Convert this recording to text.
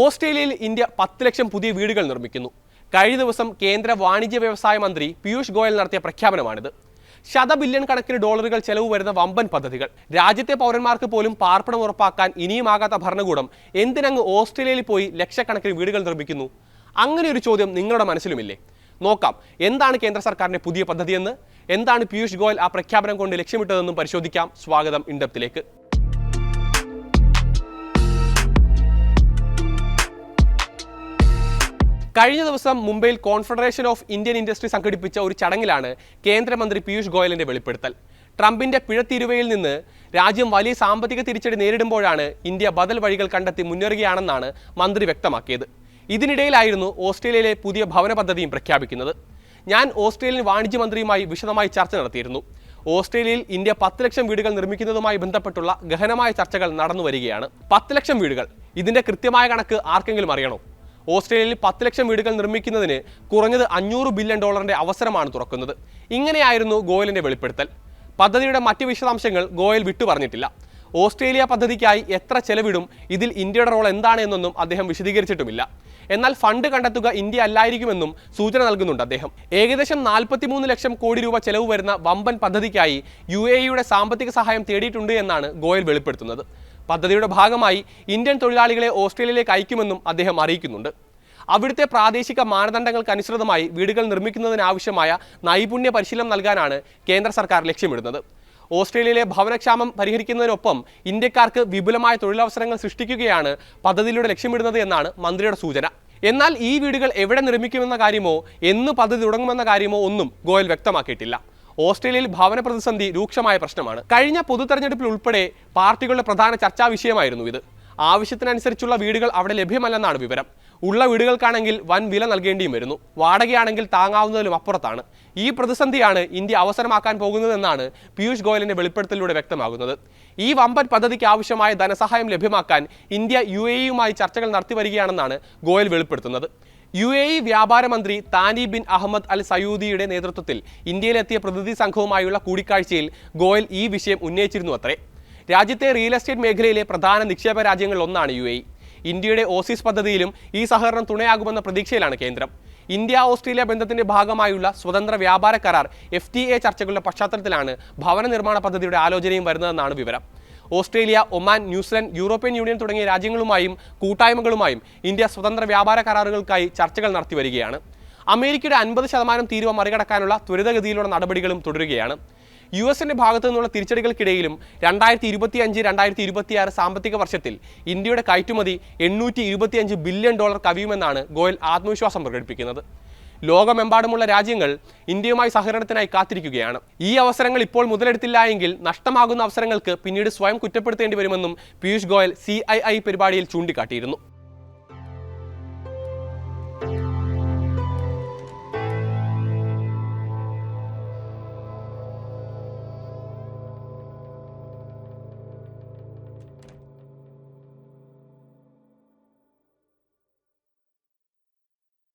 ഓസ്ട്രേലിയയിൽ ഇന്ത്യ പത്ത് ലക്ഷം പുതിയ വീടുകൾ നിർമ്മിക്കുന്നു. കഴിഞ്ഞ ദിവസം കേന്ദ്ര വാണിജ്യ വ്യവസായ മന്ത്രി പീയൂഷ് ഗോയൽ നടത്തിയ പ്രഖ്യാപനമാണിത്. ശത ബില്യൺ കണക്കിന് ഡോളറുകൾ ചെലവ് വരുന്ന വമ്പൻ പദ്ധതികൾ. രാജ്യത്തെ പൗരന്മാർക്ക് പോലും പാർപ്പിടം ഉറപ്പാക്കാൻ ഇനിയുമാകാത്ത ഭരണകൂടം എന്തിനങ്ങ് ഓസ്ട്രേലിയയിൽ പോയി ലക്ഷക്കണക്കിന് വീടുകൾ നിർമ്മിക്കുന്നു? അങ്ങനെ ഒരു ചോദ്യം നിങ്ങളുടെ മനസ്സിലുമില്ലേ? നോക്കാം എന്താണ് കേന്ദ്ര സർക്കാരിന്റെ പുതിയ പദ്ധതിയെന്ന്? എന്താണ് പീയൂഷ് ഗോയൽ ആ പ്രഖ്യാപനം കൊണ്ട് ലക്ഷ്യമിട്ടതെന്നും പരിശോധിക്കാം. സ്വാഗതം ഇൻഡപ്തിലേക്ക്. കഴിഞ്ഞ ദിവസം മുംബൈയിൽ കോൺഫെഡറേഷൻ ഓഫ് ഇന്ത്യൻ ഇൻഡസ്ട്രി സംഘടിപ്പിച്ച ഒരു ചടങ്ങിലാണ് കേന്ദ്രമന്ത്രി പീയൂഷ് ഗോയലിന്റെ വെളിപ്പെടുത്തൽ. ട്രംപിന്റെ പിഴത്തിരുവയിൽ നിന്ന് രാജ്യം വലിയ സാമ്പത്തിക തിരിച്ചടി നേരിടുമ്പോഴാണ് ഇന്ത്യ ബദൽ വഴികൾ കണ്ടെത്തി മുന്നേറുകയാണെന്നാണ് മന്ത്രി വ്യക്തമാക്കിയത്. ഇതിനിടയിലായിരുന്നു ഓസ്ട്രേലിയയിലെ പുതിയ ഭവന പദ്ധതിയും പ്രഖ്യാപിക്കുന്നത്. ഞാൻ ഓസ്ട്രേലിയൻ വാണിജ്യ മന്ത്രിയുമായി വിശദമായി ചർച്ച നടത്തിയിരുന്നു. ഓസ്ട്രേലിയയിൽ ഇന്ത്യ പത്ത് ലക്ഷം വീടുകൾ നിർമ്മിക്കുന്നതുമായി ബന്ധപ്പെട്ടുള്ള ഗഹനമായ ചർച്ചകൾ നടന്നു വരികയാണ് പത്ത് ലക്ഷം വീടുകൾ. ഇതിന്റെ കൃത്യമായ കണക്ക് ആർക്കെങ്കിലും അറിയണോ? ഓസ്ട്രേലിയയിൽ പത്ത് ലക്ഷം വീടുകൾ നിർമ്മിക്കുന്നതിന് കുറഞ്ഞത് അഞ്ഞൂറ് ബില്യൺ ഡോളറിന്റെ അവസരമാണ് തുറക്കുന്നത്. ഇങ്ങനെയായിരുന്നു ഗോയലിന്റെ വെളിപ്പെടുത്തൽ. പദ്ധതിയുടെ മറ്റ് വിശദാംശങ്ങൾ ഗോയൽ വിട്ടു പറഞ്ഞിട്ടില്ല. ഓസ്ട്രേലിയ പദ്ധതിക്കായി എത്ര ചെലവിടും ഇതിൽ ഇന്ത്യയുടെ റോൾ എന്താണ് എന്നൊന്നും അദ്ദേഹം വിശദീകരിച്ചിട്ടുമില്ല. എന്നാൽ ഫണ്ട് കണ്ടെത്തുക ഇന്ത്യ അല്ലായിരിക്കുമെന്നും സൂചന നൽകുന്നുണ്ട് അദ്ദേഹം. ഏകദേശം നാൽപ്പത്തിമൂന്ന് ലക്ഷം കോടി രൂപ ചെലവ് വരുന്ന വമ്പൻ പദ്ധതിക്കായി യു എ സാമ്പത്തിക സഹായം തേടിയിട്ടുണ്ട് എന്നാണ് ഗോയൽ വെളിപ്പെടുത്തുന്നത്. പദ്ധതിയുടെ ഭാഗമായി ഇന്ത്യൻ തൊഴിലാളികളെ ഓസ്ട്രേലിയയിലേക്ക് അയക്കുമെന്നും അദ്ദേഹം അറിയിക്കുന്നുണ്ട്. അവിടുത്തെ പ്രാദേശിക മാനദണ്ഡങ്ങൾക്കനുസൃതമായി വീടുകൾ നിർമ്മിക്കുന്നതിനാവശ്യമായ നൈപുണ്യ പരിശീലനം നൽകാനാണ് കേന്ദ്ര സർക്കാർ ലക്ഷ്യമിടുന്നത്. ഓസ്ട്രേലിയയിലെ ഭവനക്ഷാമം പരിഹരിക്കുന്നതിനൊപ്പം ഇന്ത്യക്കാർക്ക് വിപുലമായ തൊഴിലവസരങ്ങൾ സൃഷ്ടിക്കുകയാണ് പദ്ധതിയിലൂടെ ലക്ഷ്യമിടുന്നത് എന്നാണ് മന്ത്രിയുടെ സൂചന. എന്നാൽ ഈ വീടുകൾ എവിടെ നിർമ്മിക്കുമെന്ന കാര്യമോ എന്ന് പദ്ധതി തുടങ്ങുമെന്ന കാര്യമോ ഒന്നും ഗോയൽ വ്യക്തമാക്കിയിട്ടില്ല. ഓസ്ട്രേലിയയിൽ ഭവന പ്രതിസന്ധി രൂക്ഷമായ പ്രശ്നമാണ്. കഴിഞ്ഞ പൊതു തെരഞ്ഞെടുപ്പിൽ ഉൾപ്പെടെ പാർട്ടികളുടെ പ്രധാന ചർച്ചാ വിഷയമായിരുന്നു ഇത്. ആവശ്യത്തിനനുസരിച്ചുള്ള വീടുകൾ അവിടെ ലഭ്യമല്ലെന്നാണ് വിവരം. ഉള്ള വീടുകൾക്കാണെങ്കിൽ വൻ വില നൽകേണ്ടിയും വരുന്നു. വാടകയാണെങ്കിൽ താങ്ങാവുന്നതിലും അപ്പുറത്താണ്. ഈ പ്രതിസന്ധിയാണ് ഇന്ത്യ അവസരമാക്കാൻ പോകുന്നതെന്നാണ് പീയൂഷ് ഗോയലിന്റെ വെളിപ്പെടുത്തലിലൂടെ വ്യക്തമാകുന്നത്. ഈ വമ്പൻ പദ്ധതിക്ക് ആവശ്യമായ ധനസഹായം ലഭ്യമാക്കാൻ ഇന്ത്യ യു ചർച്ചകൾ നടത്തി വരികയാണെന്നാണ് ഗോയൽ വെളിപ്പെടുത്തുന്നത്. യു എ ഇ വ്യാപാര മന്ത്രി താനി ബിൻ അഹമ്മദ് അൽ സയൂദിയുടെ നേതൃത്വത്തിൽ ഇന്ത്യയിലെത്തിയ പ്രതിനിധി സംഘവുമായുള്ള കൂടിക്കാഴ്ചയിൽ ഗോയൽ ഈ വിഷയം ഉന്നയിച്ചിരുന്നു അത്രേ. രാജ്യത്തെ റിയൽ എസ്റ്റേറ്റ് മേഖലയിലെ പ്രധാന നിക്ഷേപ രാജ്യങ്ങളിലൊന്നാണ് യു എ ഇന്ത്യയുടെ ഓസീസ് പദ്ധതിയിലും ഈ സഹകരണം തുണയാകുമെന്ന പ്രതീക്ഷയിലാണ് കേന്ദ്രം. ഇന്ത്യ ഓസ്ട്രേലിയ ബന്ധത്തിന്റെ ഭാഗമായുള്ള സ്വതന്ത്ര വ്യാപാര കരാർ എഫ് ടി എ ചർച്ചകളുടെ പശ്ചാത്തലത്തിലാണ് ഭവന നിർമ്മാണ പദ്ധതിയുടെ ആലോചനയും വരുന്നതെന്നാണ് വിവരം. Australia Oman New Zealand European union തുടങ്ങിയ രാജ്യങ്ങളുമായും കൂട്ടായ്മകളുമായും ഇന്ത്യ സ്വതന്ത്ര വ്യാപാര കരാറുകൾക്കായി ചർച്ചകൾ നടത്തി വരികയാണ്. അമേരിക്കയുടെ അൻപത് ശതമാനം തീരുവ മറികടക്കാനുള്ള ത്വരിതഗതിയിലുള്ള നടപടികളും തുടരുകയാണ്. യു എസിന്റെ ഭാഗത്തു നിന്നുള്ള തിരിച്ചടികൾക്കിടയിലും രണ്ടായിരത്തി ഇരുപത്തി അഞ്ച് രണ്ടായിരത്തി ഇരുപത്തിയാറ് സാമ്പത്തിക വർഷത്തിൽ ഇന്ത്യയുടെ കയറ്റുമതി എണ്ണൂറ്റി ഇരുപത്തിയഞ്ച് ബില്യൺ ഡോളർ കവിയുമെന്നാണ് ഗോയൽ ആത്മവിശ്വാസം പ്രകടിപ്പിക്കുന്നത്. ലോകമെമ്പാടുമുള്ള രാജ്യങ്ങൾ ഇന്ത്യയുമായി സഹകരണത്തിനായി കാത്തിരിക്കുകയാണ്. ഈ അവസരങ്ങൾ ഇപ്പോൾ മുതലെടുത്തില്ല എങ്കിൽ നഷ്ടമാകുന്ന അവസരങ്ങൾക്ക് പിന്നീട് സ്വയം കുറ്റപ്പെടുത്തേണ്ടി വരുമെന്നും പീയൂഷ് ഗോയൽ സി പരിപാടിയിൽ ചൂണ്ടിക്കാട്ടിയിരുന്നു.